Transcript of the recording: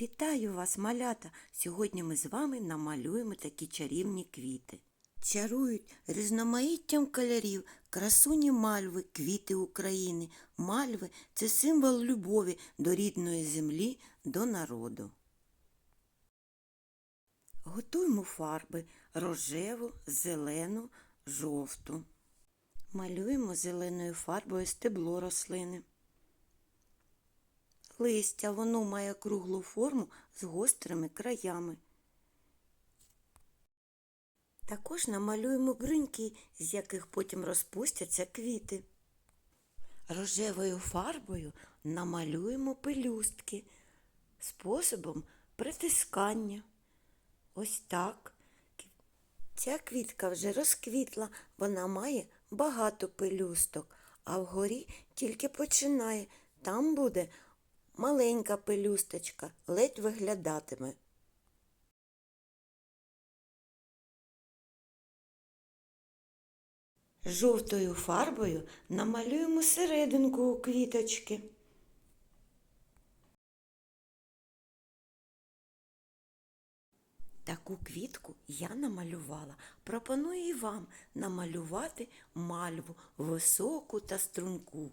Вітаю вас, малята! Сьогодні ми з вами намалюємо такі чарівні квіти. Чарують різноманіттям кольорів, красуні мальви, квіти України. Мальви це символ любові до рідної землі, до народу. Готуємо фарби рожеву, зелену, жовту. Малюємо зеленою фарбою стебло рослини. Листя воно має круглу форму з гострими краями. Також намалюємо бруньки, з яких потім розпустяться квіти. Рожевою фарбою намалюємо пелюстки способом притискання. Ось так. Ця квітка вже розквітла, вона має багато пелюсток, а вгорі тільки починає. Там буде маленька пелюсточка, ледь виглядатиме. Жовтою фарбою намалюємо серединку у квіточки. Таку квітку я намалювала. Пропоную і вам намалювати мальву високу та струнку.